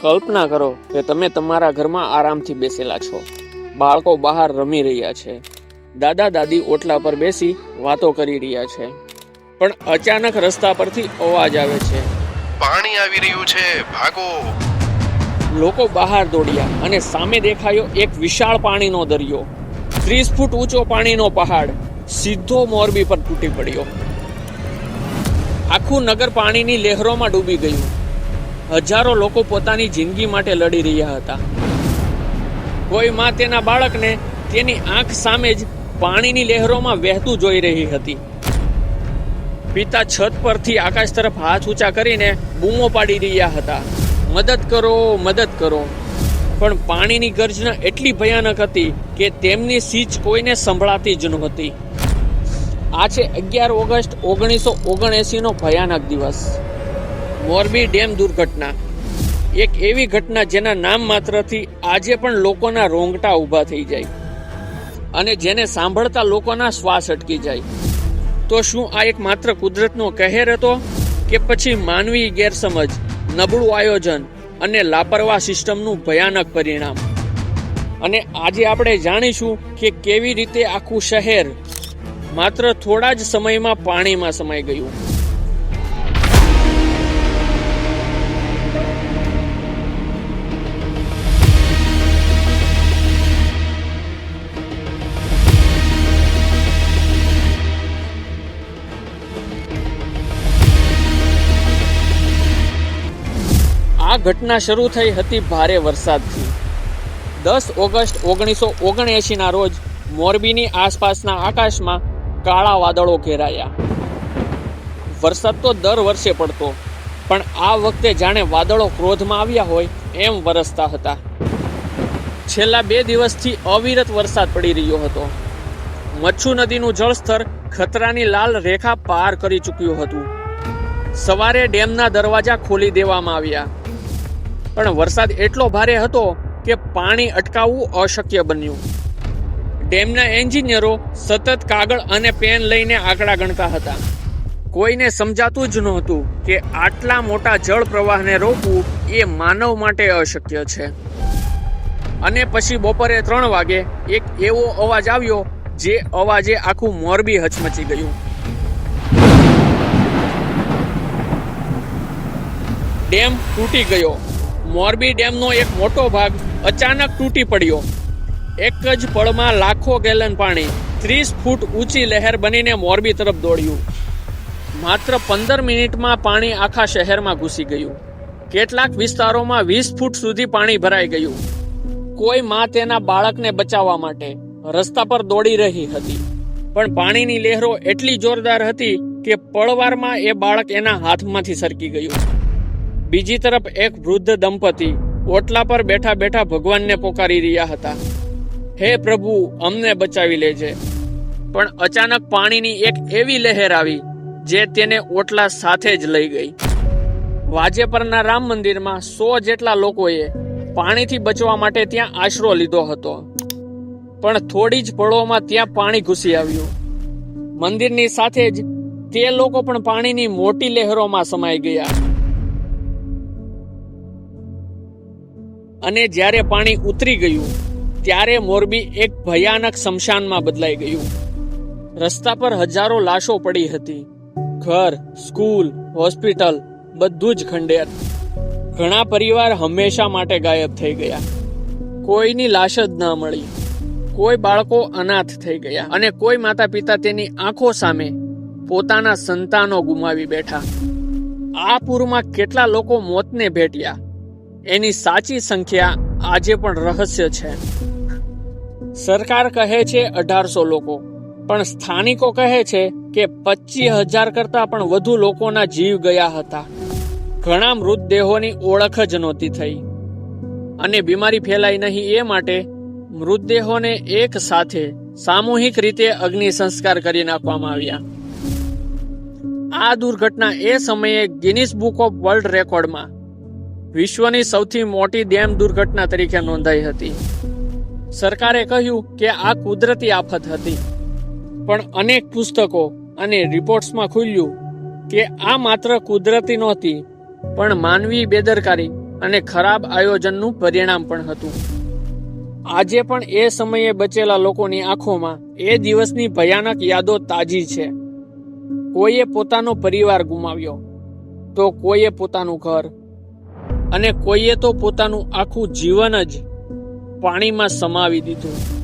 કલ્પના કરો કે તમે તમારા ઘરમાં આરામથી બેસેલા છો. બાળકો બહાર રમી રહ્યા છે. દાદા દાદી ઓટલા પર બેસી વાતો કરી રહ્યા છે. પણ અચાનક રસ્તા પરથી અવાજ આવે છે. પાણી આવી રહ્યું છે. ભાગો. લોકો બહાર દોડ્યા અને સામે દેખાયો એક વિશાળ પાણીનો દરિયો. ત્રીસ ફૂટ ઊંચો પાણીનો પહાડ. સીધો મોરબી પર તૂટી પડ્યો. આખું નગર પાણીની લહેરોમાં ડૂબી ગયું. હજારો લોકો પોતાની જિંદગી માટે લડી રહ્યા હતા. કોઈ માં તેના બાળકને તેની આંખ સામે જ પાણીની લહેરોમાં વહેતું જોઈ રહી હતી. પિતા છત પરથી આકાશ તરફ હાથ ઊંચા કરીને બૂમો પાડી રહ્યા હતા. મદદ કરો મદદ કરો. પણ પાણીની ગર્જના એટલી ભયાનક હતી કે તેમની સીચ કોઈને સંભળાતી જ નહોતી. આ છે અગિયાર ઓગસ્ટ ઓગણીસો ઓગણએંસીનો ભયાનક દિવસ. મોરબી ડેમ દુર્ઘટના. એક એવી ઘટના જેના નામ માત્રથી આજે પણ લોકોના રોંગટા ઊભા થઈ જાય અને જેને સાંભળતા લોકોના શ્વાસ અટકી જાય. તો શું આ એક માત્ર કુદરતનો કહેર હતો કે પછી માનવી ગેરસમજ, નબળું આયોજન અને લાપરવાહ સિસ્ટમનું ભયાનક પરિણામ? અને આજે આપણે જાણીશું કે કેવી રીતે આખું શહેર માત્ર થોડા જ સમયમાં પાણીમાં સમાઈ ગયું. આ ઘટના શરૂ થઈ હતી ભારે વરસાદથી. દસ ઓગસ્ટ ઓગણીસો ઓગણએંશીના રોજ મોરબીની આસપાસના આકાશમાં કાળા વાદળો ઘેરાયા. વરસાદ તો દર વર્ષે પડતો, પણ આ વખતે જાણે વાદળો ક્રોધમાં આવ્યા હોય એમ વરસતા હતા. છેલ્લા બે દિવસથી અવિરત વરસાદ પડી રહ્યો હતો. મચ્છુ નદીનું જળસ્તર ખતરાની લાલ રેખા પાર કરી ચૂક્યું હતું. સવારે ડેમના દરવાજા ખોલી દેવામાં આવ્યા. પણ વરસાદ એટલો ભારે હતો કે પાણી અટકાવવું અશક્ય બન્યું. ડેમના એન્જિનિયરો સતત કાગળ અને પેન લઈને આંકડા ગણતા હતા. કોઈને સમજાતું જ નહોતું કે આટલા મોટા જળ પ્રવાહને રોકવું એ માનવ માટે અશક્ય છે. અને પછી બપોરે ત્રણ વાગે એક એવો અવાજ આવ્યો જે અવાજે આખું મોરબી હચમચી ગયું. ડેમ તૂટી ગયો. મોરબી ડેમનો એક મોટો ભાગ અચાનક તૂટી પડ્યો. એક જ પળમાં લાખો ગેલન પાણી, ત્રીસ ફૂટ ઊંચી લહેર બનીને મોરબી તરફ દોડ્યું. માત્ર પંદર મિનિટમાં પાણી આખા શહેરમાં ઘૂસી ગયું. કેટલાક વિસ્તારોમાં વીસ ફૂટ સુધી પાણી ભરાઈ ગયું. કોઈ માં તેના બાળકને બચાવવા માટે રસ્તા પર દોડી રહી હતી. પણ પાણીની લહેરો એટલી જોરદાર હતી કે પળવારમાં એ બાળક એના હાથમાંથી સરકી ગયું. બીજી તરફ એક વૃદ્ધ દંપતી ઓટલા પર બેઠા બેઠા ભગવાનને પોકારી રહ્યા હતા. હે પ્રભુ, અમને બચાવી લેજે. પણ અચાનક પાણીની એક એવી લહેર આવી જે તેને ઓટલા સાથે જ લઈ ગઈ. વાજેપરના રામ મંદિરમાં સો જેટલા લોકોએ પાણીથી બચવા માટે ત્યાં આશરો લીધો હતો. પણ થોડી જ પળોમાં ત્યાં પાણી ઘૂસી આવ્યું. મંદિરની સાથે જ તે લોકો પણ પાણીની મોટી લહેરોમાં સમાઈ ગયા. અને જ્યારે પાણી ઉતરી ગયું, ત્યારે મોરબી એક ભયાનક શમશાનમાં બદલાઈ ગયું. રસ્તા પર હજારો લાશો પડી હતી. ઘર, સ્કૂલ, હોસ્પિટલ, બધું જ ખંડેર. ઘણા પરિવાર હંમેશા માટે ગાયબ થઈ ગયા. કોઈની લાશ જ ના મળી. કોઈ બાળકો અનાથ થઈ ગયા અને કોઈ માતા પિતા તેની આંખો સામે પોતાના સંતાનો ગુમાવી બેઠા. આ પૂરમાં કેટલા લોકો મોતને ભેટ્યા? એની સાચી સંખ્યા આજે પણ રહસ્ય છે. સરકાર કહે છે અઢારસો લોકો, પણ સ્થાનિકો કહે છે કે પચીસ હજાર કરતા પણ વધુ લોકોના જીવ ગયા હતા. ઘણા મૃતદેહોની ઓળખ જ નહોતી થઈ. અને બીમારી ફેલાય નહીં એ માટે મૃતદેહોને એક સાથે સામૂહિક રીતે અગ્નિ સંસ્કાર કરી નાખવામાં આવ્યા. આ દુર્ઘટના એ સમયે ગિનિસ બુક ઓફ વર્લ્ડ રેકોર્ડમાં વિશ્વની સૌથી મોટી ડેમ દુર્ઘટના તરીકે નોંધાઈ હતી. સરકારે કહ્યું કે આ કુદરતી આફત હતી. પણ અનેક પુસ્તકો અને રિપોર્ટ્સમાં ખુલ્યું કે આ માત્ર કુદરતી નહોતી, પણ માનવી બેદરકારી અને ખરાબ આયોજનનું પરિણામ પણ હતું. આજે પણ એ સમયે બચેલા લોકોની આંખોમાં એ દિવસની ભયાનક યાદો તાજી છે. કોઈએ પોતાનો પરિવાર ગુમાવ્યો તો કોઈએ પોતાનું ઘર અને કોઈએ તો પોતાનું આખું જીવન જ પાણીમાં સમાવી દીધું.